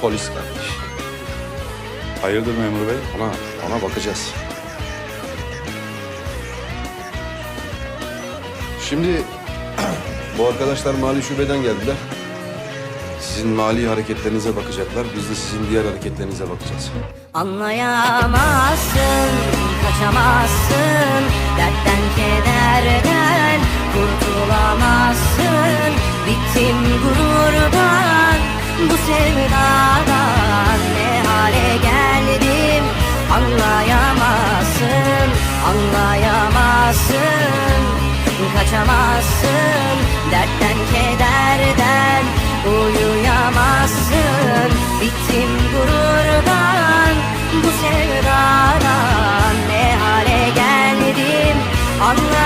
polis kardeş. Hayırdır memur bey? Ona, ona bakacağız. Şimdi bu arkadaşlar mali şubeden geldiler. Sizin mali hareketlerinize bakacaklar. Biz de sizin diğer hareketlerinize bakacağız. Anlayamazsın, kaçamazsın Dertten kederden kurtulamazsın Bittim gururdan, bu sevdadan ne hale geldim? Anlayamazsın, anlayamazsın. Kaçamazsın dertten kederden Uyuyamazsın. Bittim gururdan Bu sevdadan ne hale geldim? Anlayamazsın